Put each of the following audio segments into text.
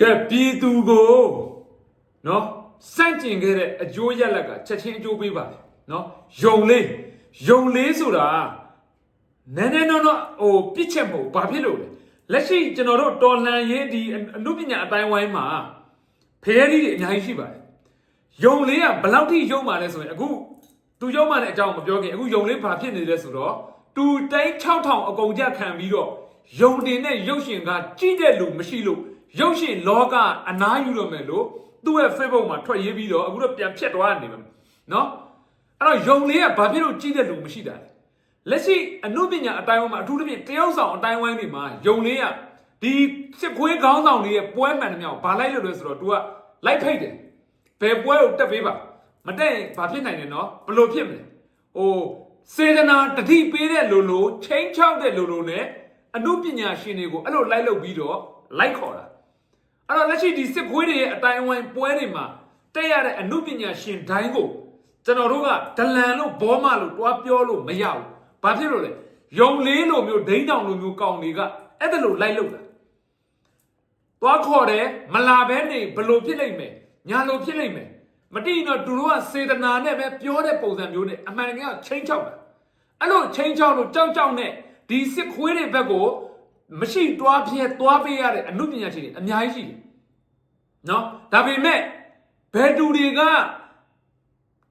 ကဲပြည်သူကိုနော်စန့်ကျင်ခဲ့တဲ့အကျိုးရလက်ကချက်ချင်းအကျိုးပေးပါလေနော်ယုံလေးယုံလေးဆိုတာနည်းနည်းတော့တော့ဟိုပြစ်ချက်မဟုတ်ဘာဖြစ်လို့လဲလက်ရှိကျွန်တော်တို့တော်လန်ရေးဒီအနုပညာအတိုင်းဝိုင်းမှာဖရဲကြီးတွေအများကြီးရှိပါတယ်ယုံလေးကဘယ်လောက်ထိယုံပါလဲဆိုရင်အခုသူယုံမှတဲ့အကြောင်းမပြောခင်အခုယုံလေးဘာဖြစ်နေလဲဆိုတော့တူတိုင်း6000အကုန်ကြခံပြီးတော့ယုံတင်တဲ့ရုပ်ရှင်ကကြီးတဲ့လူမရှိလို့ ရုပ်ရှင်လောကအနားယူတော့မယ်လို့သူ့ရဲ့ Facebook မှာထွက်ရေးပြီးတော့အခုတော့ပြန်ဖြတ်သွားနေမှာနော်အဲ့တော့ယုံလေးကဘာဖြစ်လို့ကြီးတဲ့လူမရှိတာလဲလက်ရှိအနုပညာအတိုင်းဝိုင်းမှာအထူးသဖြင့်တယောက်ဆောင်အတိုင်းဝိုင်းတွေမှာယုံလေးကဒီစစ်ခွေးခေါင်းဆောင်တွေရဲ့ပွဲမှန်တဲ့မြောက်ဘာလိုက်လို့လဲဆိုတော့ तू ကလိုက်ဖိတ်တယ်ဘယ်ပွဲကိုတက်ပေးပါမတက်ရင်ဘာဖြစ်နိုင်လဲနော်ဘလို့ဖြစ်မလဲဟိုစေတနာတတိပေးတဲ့လူလူချင်းချောက်တဲ့လူလူနဲ့အမှုပညာရှင်တွေကိုအဲ့လိုလိုက်လုပ်ပြီးတော့လိုက်ခေါ်တာ အဲ့တော့လက်ရှိဒီစစ်ခွေးတွေရဲ့အတိုင်းအဝိုင်းပွဲတွေမှာတက်ရတဲ့အမှုပညာရှင်တိုင်းကိုကျွန်တော်တို့ကဒလန်လို့ဘောမလို့တွားပြောလို့မရဘူးဘာဖြစ်လို့လဲယုံလေးလိုမျိုးဒိန်းတောင်လိုမျိုးကောင်းတွေကအဲ့ဒါလိုလိုက်လုပ်တာသွားခေါ်တယ်မလာဘဲနေဘလို့ဖြစ်လိမ့်မယ်ညာလို့ဖြစ်လိမ့်မယ်မတိတော့သူတို့ကစေတနာနဲ့ပဲပြောတဲ့ပုံစံမျိုးနဲ့အမှန်တကယ်ကချင်းချောက်တာအဲ့လိုချင်းချောက်လို့ကြောက်ကြောက်နဲ့ဒီစစ်ခွေးတွေဘက်ကိုမရှိတွားပြဲတွားပေးရတဲ့အမှုပညာရှင်တွေအများကြီးရှိတယ် နော်ဒါပေမဲ့ဘယ်သူတွေက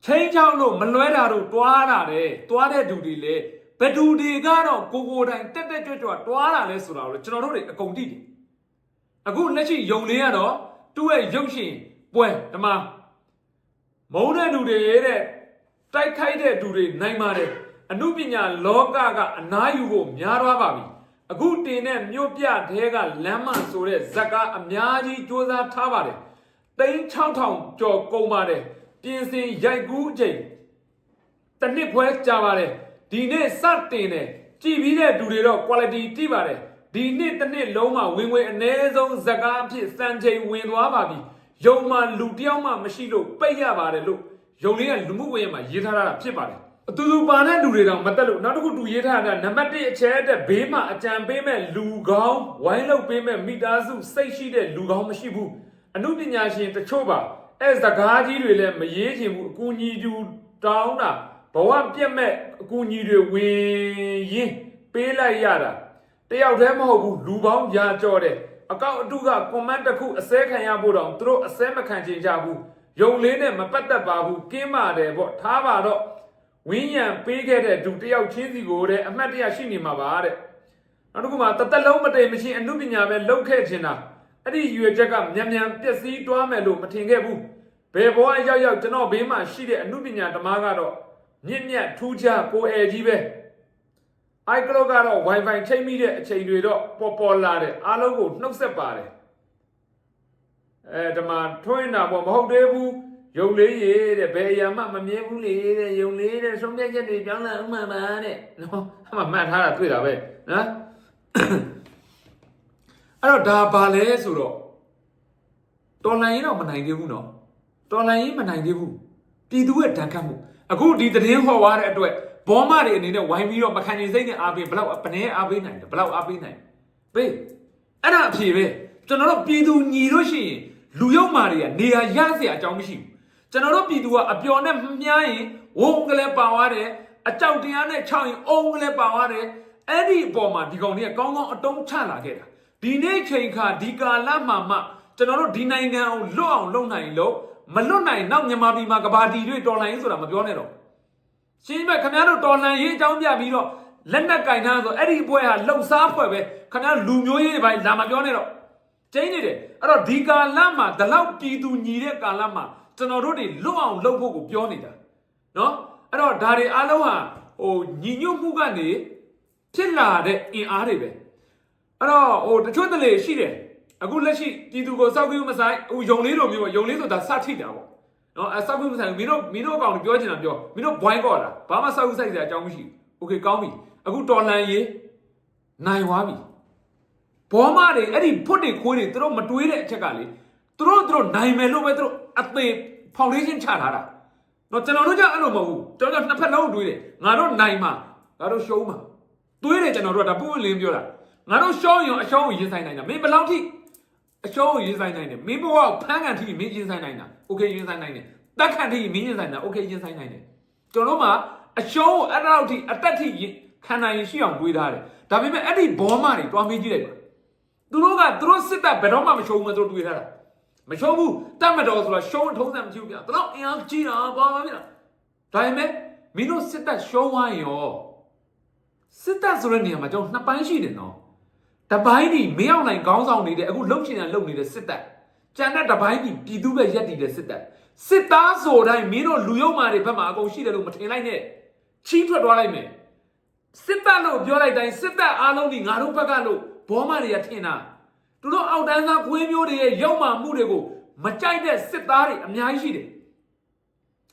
ချင်းချောက်လို့မလွဲတာတို့တွားတာတယ်တွားတဲ့သူတွေလေဘယ်သူတွေကတော့ကိုကိုယ်တိုင်တက်တက်ကြွကြွတွားတာလဲဆိုတာကိုလေကျွန်တော်တို့တွေအကုန်သိတယ်အခုလက်ရှိယုံလေးကတော့သူ့ရဲ့ရုပ်ရှင်ပွဲဒီမှာမုန်းတဲ့လူတွေတဲ့တိုက်ခိုက်တဲ့လူတွေနိုင်ပါတယ်အမှုပညာလောကကအနားယူဖို့များသွားပါပြီ အခုတင်တဲ့မြို့ပြတဲကလမ်းမဆိုတဲ့ဇက်ကားအများကြီးစ조사ထားပါတယ်သိန်း6000ကျော်ကုန်ပါတယ်ပြင်ဆင်ရိုက်ကူးအချိန်တစ်နှစ်ခွဲကြာပါတယ်ဒီနေ့စတင်တယ်ကြည်ပြီးတဲ့လူတွေတော့ quality တိပါတယ်ဒီနှစ်တစ်နှစ်လုံးမှာဝင်ဝင်အ ਨੇ ဆုံးဇက်ကားအဖြစ်စံချိန်ဝင်သွားပါပြီယုံမှာလူတစ်ယောက်မှမရှိလို့ပိတ်ရပါတယ်လို့ယုံလေးကလူမှုကွန်ရက်မှာရေးထားတာဖြစ်ပါတယ် အတူတူပါတဲ့လူတွေတောင်မတက်လို့နောက်တစ်ခုတူရေးထားတာနံပါတ်1အချက်တဲ့ဘေးမှာအကြံပေးမဲ့လူကောင်းဝိုင်းလုပ်ပေးမဲ့မိသားစုစိတ်ရှိတဲ့လူကောင်းမရှိဘူးအမှုပညာရှင်တချို့ပါအဲစကားကြီးတွေလည်းမရေးချင်ဘူးအကူအညီတူတောင်းတာဘဝပြက်မဲ့အကူအညီတွေဝင်ရင်ပေးလိုက်ရတာတယောက်တည်းမဟုတ်ဘူးလူပေါင်းညာကြော်တယ်အကောင့်အတုက comment တစ်ခုအစဲခံရဖို့တော့သူတို့အစဲမခံချင်ကြဘူးယုံလေးနဲ့မပတ်သက်ပါဘူးကင်းပါတယ်ပေါ့ထားပါတော့ ဝင်းရံပေးခဲ့တဲ့သူတယောက်ချင်းစီကိုတဲ့အမှတ်တရရှိနေမှာပါတဲ့နောက်တစ်ခုမှတသက်လုံးမတည်မချင်းအမှုပညာပဲလုပ်ခဲ့ချင်တာအဲ့ဒီရွေချက်ကမြန်မြန်ပျက်စီးသွားမယ်လို့မထင်ခဲ့ဘူးဘယ်ဘဝရောက်ရောက်ကျွန်တော်ဘေးမှာရှိတဲ့အမှုပညာဓမ္မကတော့မြင့်မြတ်ထူးခြားကိုယ်အဲကြီးပဲ iCloud ကတော့ Wi-Fi ချိန်မိတဲ့အချိန်တွေတော့ပေါ်ပေါ်လာတယ်အားလုံးကိုနှုတ်ဆက်ပါတယ်အဲဒီမှာထွင်းတာပေါ့မဟုတ်သေးဘူး ယုံလေးရေတဲ့ဘယ်အရာမှမမြဲဘူးလေတဲ့ယုံလေးတဲ့ဆုံးဖြတ်ချက်တွေပြောင်းလဲဥမှန်ပါတဲ့နော်အမှမှတ်ထားတာတွေ့တာပဲနော်အဲ့တော့ဒါဘာလဲဆိုတော့တော်လိုင်းရင်တော့မနိုင်သေးဘူးနော်တော်လိုင်းရင်မနိုင်သေးဘူးပြည်သူရဲ့ဒဏ်ခတ်မှုအခုဒီသတင်းဟောသွားတဲ့အတွက်ဘောမတွေအနေနဲ့ဝိုင်းပြီးတော့မခံနိုင်စိတ်နဲ့အားပေးဘလောက်ပနေအားပေးနိုင်တယ်ဘလောက်အားပေးနိုင်ပေးအဲ့ဒါအဖြေပဲကျွန်တော်တို့ပြည်သူညီလို့ရှိရင်လူယုံမာတွေကနေရာရเสียအကြောင်းမရှိဘူး ကျွန်တော်တို့ပြည်သူကအပျော်နဲ့မြားရင်ဝုံကလေးပါသွားတယ်အကြောက်တရားနဲ့ခြောက်ရင်အုံကလေးပါသွားတယ်အဲ့ဒီအပေါ်မှာဒီကောင်တွေကကောင်းကောင်းအတုံးချလာခဲ့တာဒီနေ့ချိန်ခါဒီကာလမှာမှကျွန်တော်တို့ဒီနိုင်ငံအောင်လွတ်အောင်လုပ်နိုင်လို့မလွတ်နိုင်နောက်မြန်မာပြည်မှာကဘာတီတွေတော်လှန်ရေးဆိုတာမပြောနဲ့တော့ရှင်းမဲ့ခင်ဗျားတို့တော်လန်ရေးအကြောင်းပြပြီးတော့လက်နက်ကင်ထားဆိုအဲ့ဒီပွဲဟာလှုပ်ရှားဖွဲ့ပဲခင်ဗျားလူမျိုးရေးတွေပိုင်းလာမပြောနဲ့တော့ကျင်းနေတယ်အဲ့တော့ဒီကာလမှာဒီလောက်ပြည်သူညီတဲ့ကာလမှာ ကျွန်တော်တို့တွေလွတ်အောင်လုပ်ဖို့ကိုပြောနေတာနော်အဲ့တော့ဒါတွေအားလုံးဟာဟိုညီညွတ်မှုကနေဖြစ်လာတဲ့အင်အားတွေပဲအဲ့တော့ဟိုတချို့တလေရှိတယ်အခုလက်ရှိပြည်သူကိုစောက်ပြီးမဆိုင်ဟိုယုံလေးလိုမျိုးပေါ့ယုံလေးဆိုတာစထိတာပေါ့ နော်အဆောက်အဦမဆိုင်ဘူးမင်းတို့မင်းတို့အကောင်တွေပြောချင်တာပြောမင်းတို့ဘွိုင်းကော့တာဘာမှဆောက်အဦဆိုင်စရာအကြောင်းမရှိဘူးโอเคကောင်းပြီအခုတော်လန်ရေးနိုင်သွားပြီဘောမတွေအဲ့ဒီဖွတ်တွေခွေးတွေသူတို့မတွေးတဲ့အချက်ကလေ သူတို့သူတို့နိုင်မယ်လို့ပဲသူတို့အသေးဖောင်ဒေးရှင်းချထားတာနော်ကျွန်တော်တို့ကြောင့်အဲ့လိုမဟုတ်ဘူးကျွန်တော်တို့နှစ်ဖက်လုံးတွေးတယ်ငါတို့နိုင်မှာငါတို့ရှုံးမှာတွေးတယ်ကျွန်တော်တို့ကဒါပုံဝင်လင်းပြောတာငါတို့ရှုံးရင်အရှုံးကိုရင်ဆိုင်နိုင်တာမင်းဘယ်လောက်ထိ အရှုံးကိုရင်ဆိုင်နိုင်တယ်မင်းဘဝကိုဖမ်းကန်ထိမင်းရင်ဆိုင်နိုင်တာโอเคရင်ဆိုင်နိုင်တယ်တက်ခံထိမင်းရင်ဆိုင်တာโอเคရင်ဆိုင်နိုင်တယ်ကျွန်တော်တို့မှာအရှုံးကိုအဲ့လောက်ထိအတက်ထိခံနိုင်ရင်ရှိအောင်တွေးထားတယ်ဒါပေမဲ့အဲ့ဒီဘောမတွေတွားမေးကြည့်လိုက်ပါသူတို့ကသူတို့စစ်တပ်ဘယ်တော့မှမရှုံးဘူးသူတို့တွေးထားတာ မရှုံးဘူးတတ်မတော်ဆိုတာရှုံးထုံးစံမကြည့်ဘူးဗျသူတို့အင်အားကြီးတာဘာမှမဖြစ်တာဒါပေမဲ့မင်းတို့စစ်တပ်ရှုံးသွားရင်ရောစစ်တပ်ဆိုတဲ့နေရာမှာကျွန်တော်နှစ်ပိုင်းရှိတယ်နော်တပိုင်းဒီမင်းအောင်နိုင်ခေါင်းဆောင်နေတဲ့အခုလှုပ်ချင်တာလှုပ်နေတဲ့စစ်တပ်ကြံတဲ့တပိုင်းဒီပြည်သူပဲရက်တည်တဲ့စစ်တပ်စစ်သားဆိုတိုင်းမင်းတို့လူယုံမာတွေဘက်မှာအကုန်ရှိတယ်လို့မထင်လိုက်နဲ့ချီးထွက်သွားလိုက်မယ်စစ်တပ်လို့ပြောလိုက်တိုင်းစစ်တပ်အားလုံးဒီငါတို့ဘက်ကလို့ဘောမတွေကထင်တာ သူတို့အောက်တန်းသားခွေးမျိုးတွေရဲ့ရုံမာမှုတွေကိုမကြိုက်တဲ့စစ်သားတွေအများကြီးရှိတယ်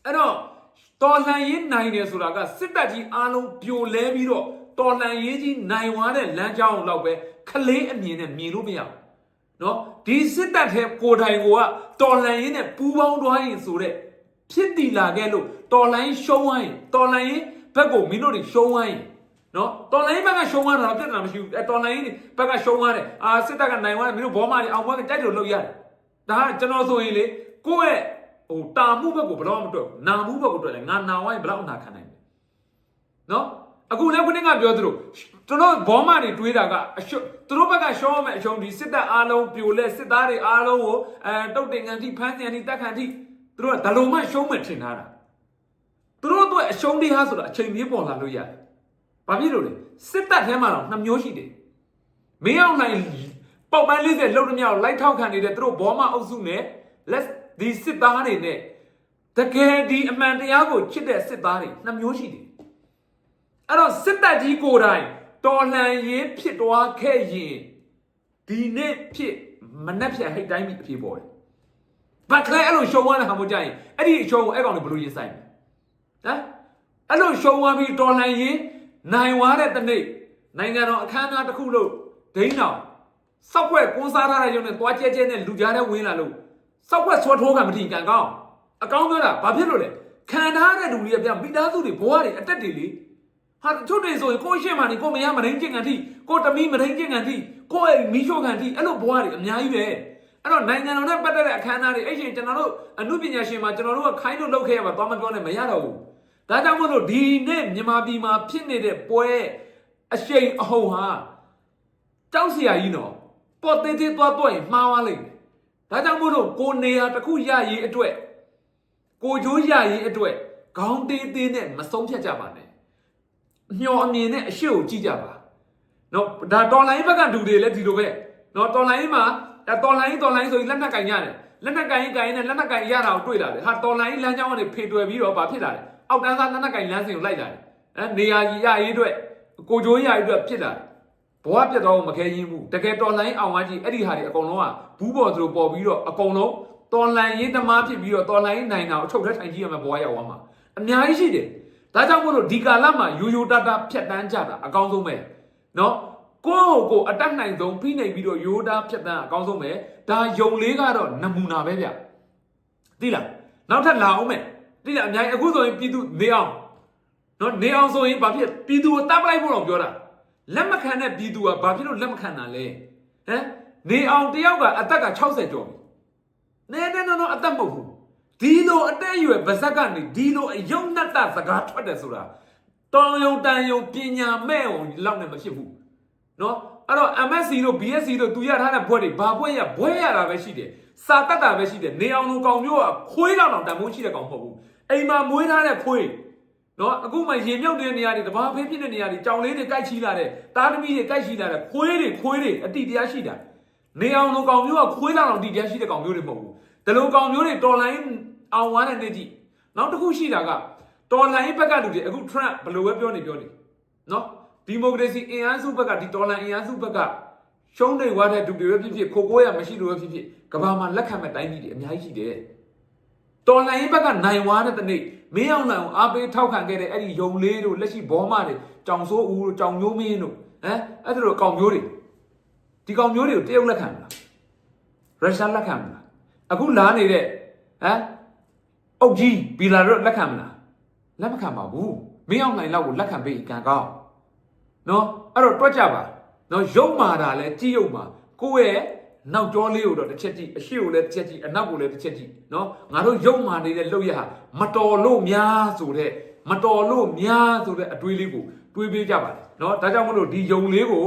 အဲ့တော့တော်လှန်ရေးနိုင်တယ်ဆိုတာကစစ်တပ်ကြီးအားလုံးပြိုလဲပြီးတော့တော်လှန်ရေးကြီးနိုင်သွားတဲ့လမ်းကြောင်းလောက်ပဲခလေးအမြင်နဲ့မြင်လို့မရဘူးနော်ဒီစစ်တပ်ထဲကိုယ်တိုင်ကတော်လှန်ရေးနဲ့ပူးပေါင်းသွားရင်ဆိုတဲ့ဖြစ်တည်လာခဲ့လို့တော်လှန်ရေးရှုံးသွားရင်တော်လှန်ရေးဘက်ကိုမင်းတို့တွေရှုံးသွားရင် နော်တော်လိုင်းဘက်ကရှုံးသွားတာတော့ပြဿနာမရှိဘူးအဲတော်လိုင်းဘက်ကရှုံးသွားတယ်အာစစ်တပ်ကနိုင်သွားတယ်မင်းတို့ဘောမတွေအောင်ဘက်ကတိုက်လို့လုပ်ရတယ်ဒါကကျွန်တော်ဆိုရင်လေကိုယ့်ရဲ့ဟိုတာမှုဘက်ကိုဘယ်တော့မှမတွေ့ဘူးနာမှုဘက်ကိုတွေ့တယ်ငါနာဝိုင်းဘယ်တော့မှနာခံနိုင်တယ်နော်အခုလည်းခုနကပြောသလိုကျွန်တော်ဘောမတွေတွေးတာကအရှုသူတို့ဘက်ကရှုံးရမယ်အရှုံးဒီစစ်တပ်အားလုံးပြိုလဲစစ်သားတွေအားလုံးကိုအဲတုတ်တင်ကန်ထိဖမ်းဆီးကန်ထိတက်ခံထိသူတို့ကဒါလိုမှရှုံးမယ်ထင်ထားတာသူတို့အတွက်အရှုံးတွေဟာဆိုတာအချိန်ပြေးပေါ်လာလို့ရတယ် ဘာဖြစ်လို့လဲစစ်တပ်ထဲမှာတော့နှစ်မျိုးရှိတယ်မင်းအောင်နိုင်ပေါက်ပန်း40လောက်တမြောက်လိုက်ထောက်ခံနေတဲ့သူတို့ဘောမအုပ်စုနဲ့ let's ဒီစစ်သားတွေနဲ့တကယ်ဒီအမှန်တရားကိုချစ်တဲ့စစ်သားတွေနှစ်မျိုးရှိတယ်အဲ့တော့စစ်တပ်ကြီးကိုယ်တိုင်တော်လှန်ရေးဖြစ်သွားခဲ့ရင်ဒီနေ့ဖြစ်မနှက်ဖြန်ဟိတ်တိုင်းပြီးအဖြစ်ပေါ်တယ်ဘာကလေးအဲ့လိုရှုံသွားတဲ့ဟာမျိုးကြရင်အဲ့ဒီအရှုံးကိုအဲ့ကောင်တွေဘယ်လိုရင်ဆိုင်လဲဟမ်အဲ့လိုရှုံသွားပြီးတော်လှန်ရေး နိုင်သွားတဲ့တနေ့နိုင်ငံတော်အခမ်းအနားတစ်ခုလို့ဒိန်းတော်စောက်ွက်ကွန်းစားထားတဲ့ရုံနဲ့သွားကျဲကျဲနဲ့လူကြားထဲဝင်လာလို့စောက်ွက်ဆွဲထိုးကမထီကန်ကောင်းအကောင်းပြောတာဘာဖြစ်လို့လဲခံထားတဲ့လူတွေကပြမိသားစုတွေဘဝတွေအတက်တွေလေဟာသူတွေဆိုရင်ကိုရှင်းမှနေကိုမရမရင်းကျင်ကန်ထိကိုတမီမရင်းကျင်ကန်ထိကိုရဲ့မီးရှို့ကန်ထိအဲ့လိုဘဝတွေအများကြီးပဲအဲ့တော့နိုင်ငံတော်နဲ့ပတ်သက်တဲ့အခမ်းအနားတွေအဲ့ချိန်ကျွန်တော်တို့အမှုပညာရှင်မှာကျွန်တော်တို့ကခိုင်းလို့လုပ်ခဲ့ရမှာသွားမပြောနဲ့မရတော့ဘူး ဒါကြောင့်မို့လို့ဒီနေ့မြန်မာပြည်မှာဖြစ်နေတဲ့ပွဲအရှိန်အဟုန်ဟာကြောက်စရာကြီးနော်ပေါ်သေးသေးသွားတော့ရင်မှားသွားလိမ့်မယ်ဒါကြောင့်မို့လို့ကိုနေရာတစ်ခုရရေးအတွက်ကိုကြိုးရရေးအတွက်ခေါင်းသေးသေးနဲ့မဆုံးဖြတ်ကြပါနဲ့မျောအမြင်နဲ့အရှိကိုကြည့်ကြပါနော်ဒါတော်လိုင်းဘက်ကလူတွေလည်းဒီလိုပဲနော်တော်လိုင်းမှာအဲတော်လိုင်းတော်လိုင်းဆိုရင်လက်နက်ကင်ရတယ်လက်နက်ကင်ရင်ကင်နဲ့လက်နက်ကင်ရတာကိုတွေ့လာတယ်ဟာတော်လိုင်းလမ်းကြောင်းကနေဖေတွယ်ပြီးတော့ဘာဖြစ်လာလဲ အောက်တန်းသားလက်နက်ကင်လမ်းစဉ်ကိုလိုက်လာတယ်အဲနေရာကြီးရရေးအတွက်ကိုကြိုးရရေးအတွက်ဖြစ်လာတယ်ဘဝပြတ်သွားဖို့မခဲရင်းဘူးတကယ်တော်လိုင်းအောင်ဝါကြီးအဲ့ဒီဟာတွေအကုန်လုံးကဘူးပေါ်သလိုပေါ်ပြီးတော့အကုန်လုံးတော်လိုင်းရေးသမားဖြစ်ပြီးတော့တော်လိုင်းနိုင်တာကိုအချုပ်ထက်ထိုင်ကြည့်ရမယ်ဘဝရောက်သွားမှာအများကြီးရှိတယ်ဒါကြောင့်မို့လို့ဒီကာလမှာယူယူတတာဖြတ်တန်းကြတာအကောင်းဆုံးပဲနော်ကိုယ့်ကိုယ်ကိုအတက်နိုင်ဆုံးဖိနှိပ်ပြီးတော့ယူတာဖြတ်တန်းအကောင်းဆုံးပဲဒါယုံလေးကတော့နမူနာပဲဗျသိလားနောက်ထပ်လာအောင်မယ် သိလားအများကြီးအခုဆိုရင်ပြည်သူနေအောင်နော်နေအောင်ဆိုရင်ဘာဖြစ်ပြည်သူကိုတပ်ပလိုက်ဖို့တော့ပြောတာလက်မခံတဲ့ပြည်သူကဘာဖြစ်လို့လက်မခံတာလဲဟမ်နေအောင်တယောက်ကအသက်က60ကျော်ပြီနဲနဲနော်နော်အသက်မဟုတ်ဘူးဒီလိုအတက်အရွယ်ဗဇက်ကနေဒီလိုအယုံနတ်တစကားထွက်တယ်ဆိုတာတောင်ယုံတန်ယုံပညာမဲ့အောင်လောက်နဲ့မဖြစ်ဘူးနော်အဲ့တော့ MSc တို့ BSc တို့သူရထားတဲ့ဘွဲတွေဘာဘွဲရဘွဲရတာပဲရှိတယ်စာတတ်တာပဲရှိတယ်နေအောင်လူကောင်မျိုးကခွေးလောက်တော့တန်ဖိုးရှိတဲ့ကောင်မဟုတ်ဘူး အိမ်မှာမွေးထားတဲ့ခွေးနော်အခုမှရေမြုပ်တဲ့နေရာတွေတဘာဖေးဖြစ်တဲ့နေရာတွေကြောင်လေးတွေကြိုက်ချီလာတဲ့တားသမီးတွေကြိုက်ချီလာတဲ့ခွေးတွေခွေးတွေအတိတရားရှိတာနေအောင်လိုကောင်မျိုးကခွေးလောက်အောင်အတိတရားရှိတဲ့ကောင်မျိုးတွေမဟုတ်ဘူးဒီလိုကောင်မျိုးတွေတော်လိုင်းအောင်ဝမ်းတဲ့နေ့ကြည့်နောက်တစ်ခုရှိတာကတော်လိုင်းဘက်ကလူတွေအခု Trump ဘယ်လိုပဲပြောနေပြောနေနော်ဒီမိုကရေစီအင်အားစုဘက်ကဒီတော်လိုင်းအင်အားစုဘက်ကရှုံးနေွားတဲ့သူတွေပဲဖြစ်ဖြစ်ခိုကိုးရမရှိလို့ပဲဖြစ်ဖြစ်ကဘာမှာလက်ခံမဲ့တိုင်းပြည်တွေအများကြီးရှိတယ် တော်လိုင်းဘက်ကနိုင်ဝါတဲ့တနေ့မင်းအောင်နိုင်အားပေးထောက်ခံခဲ့တဲ့အဲ့ဒီယုံလေးတို့လက်ရှိဘောမတွေကြောင်စိုးဦးတို့ကြောင်မျိုးမင်းတို့ဟမ်အဲ့ဒါတို့ကောင်မျိုးတွေဒီကောင်မျိုးတွေကိုတရုတ်လက်ခံမလားရုရှားလက်ခံမလားအခုလာနေတဲ့ဟမ်အုတ်ကြီးဘီလာတို့လက်ခံမလားလက်မခံပါဘူးမင်းအောင်နိုင်လောက်ကိုလက်ခံပေးကံကောင်းနော်အဲ့တော့တွက်ကြပါနော်ရုံမာတာလဲကြည့်ရုံမှာကိုယ့်ရဲ့ နောက်ကျောလေးကိုတော့တစ်ချက်ကြည့်အရှိကိုလည်းတစ်ချက်ကြည့်အနောက်ကိုလည်းတစ်ချက်ကြည့်နော်ငါတို့ယုံမာနေတဲ့လောက်ရဟာမတော်လို့များဆိုတဲ့မတော်လို့များဆိုတဲ့အတွေးလေးကိုတွေးပေးကြပါလေနော်ဒါကြောင့်မလို့ဒီယုံလေးကို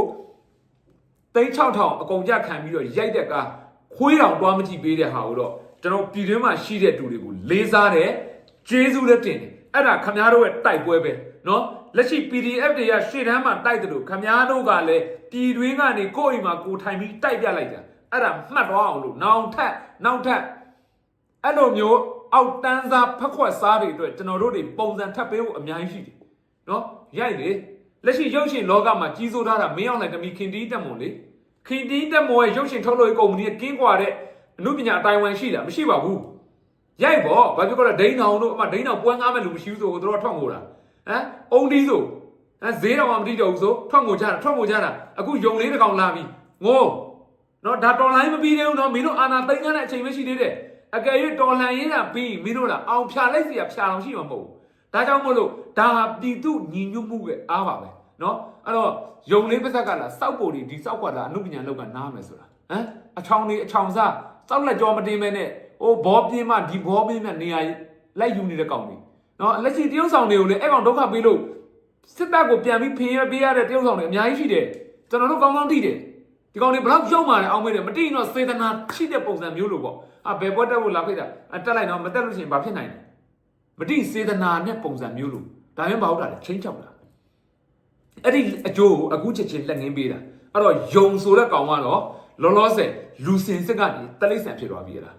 သိန်း6000အကုန်ကြခံပြီးတော့ရိုက်တဲ့ကားခွေးတောင်တွားမကြည့်ပေးတဲ့ဟာကိုတော့ကျွန်တော်ပြည်တွင်းမှာရှိတဲ့တူတွေကိုလေးစားတယ်ကျေးဇူးလည်းတင်တယ်အဲ့ဒါခမားတို့ရဲ့တိုက်ပွဲပဲနော်လက်ရှိ PDF တွေကရှေ့တန်းမှာတိုက်တယ်လို့ခမားတို့ကလည်းပြည်တွင်းကနေကိုယ့်အိမ်မှာကိုယ်ထိုင်ပြီးတိုက်ပြလိုက်တာ အဲ့ဒါမှတ်သွားအောင်လို့နောင်ထက်နောက်ထပ်အဲ့လိုမျိုးအောက်တန်းစားဖက်ခွက်စားတွေအတွက်ကျွန်တော်တို့တွေပုံစံထပ်ပေးဖို့အများကြီးရှိတယ်နော်ရိုက်လေလက်ရှိရုပ်ရှင်လောကမှာကြီးစိုးထားတာမင်းအောင်လိုက်တမီခင်တီးတက်မွန်လေခင်တီးတက်မွန်ရဲ့ရုပ်ရှင်ထုတ်လို့ကုမ္ပဏီကကင်းကွာတဲ့အမှုပညာအတိုင်းဝိုင်းရှိတာမရှိပါဘူးရိုက်ပေါ့ဘာဖြစ်ကြလဲဒိန်းအောင်တို့အမဒိန်းအောင်ပွဲငားမဲ့လူမရှိဘူးဆိုတော့တို့ထွက်ငိုတာဟမ်အုံဒီဆိုဟမ်ဈေးတော်မှမတိတော့ဘူးဆိုထွက်ငိုကြတာထွက်ငိုကြတာအခုယုံလေးတစ်ကောင်လာပြီငို နော်ဒါတော်လိုင်းမပြီးသေးဘူးနော်မင်းတို့အာနာသိမ်းရတဲ့အချိန်ပဲရှိသေးတယ်အကယ်၍တော်လန်ရေးတာပြီးမင်းတို့လားအောင်ဖြာလိုက်စီရဖြာအောင်ရှိမှာမဟုတ်ဘူးဒါကြောင့်မို့လို့ဒါဟာပြည်သူညီညွတ်မှုရဲ့အားပါပဲနော်အဲ့တော့ယုံလေးပါဇက်ကလာစောက်ပေါ်ဒီဒီစောက်ကွာလာအမှုပညာလောက်ကနားမယ်ဆိုတာဟမ်အချောင်းလေးအချောင်းစားစောက်လက်ကြောမတင်မဲနဲ့ဟိုဘောပြင်းမှဒီဘောပြင်းမှနေရာလိုက်ယူနေတဲ့ကောင်တွေနော်လက်ရှိတရုတ်ဆောင်တွေကိုလည်းအဲ့ကောင်ဒုက္ခပေးလို့စစ်တပ်ကိုပြန်ပြီးဖင်ရပေးရတဲ့တရုတ်ဆောင်တွေအများကြီးရှိတယ်ကျွန်တော်တို့ကောင်းကောင်းသိတယ် ဒီကောင်တွေဘယ်တော့ရုံမာလဲအောင်မေးတယ်မတိရင်တော့စေတနာရှိတဲ့ပုံစံမျိုးလို့ပေါ့အာဘယ်ဘွက်တက်ဖို့လာဖိတ်တာအတက်လိုက်တော့မတက်လို့ရှိရင်ဘာဖြစ်နိုင်လဲမတိစေတနာနဲ့ပုံစံမျိုးလို့ဒါမှမဟုတ်တာလေချင်းချောက်တာအဲ့ဒီအကျိုးကိုအခုချက်ချင်းလက်ငင်းပေးတာအဲ့တော့ယုံဆိုတဲ့ကောင်ကတော့လောလောဆယ်လူစင်စစ်ကနေတလိษံဖြစ်သွားပြီလား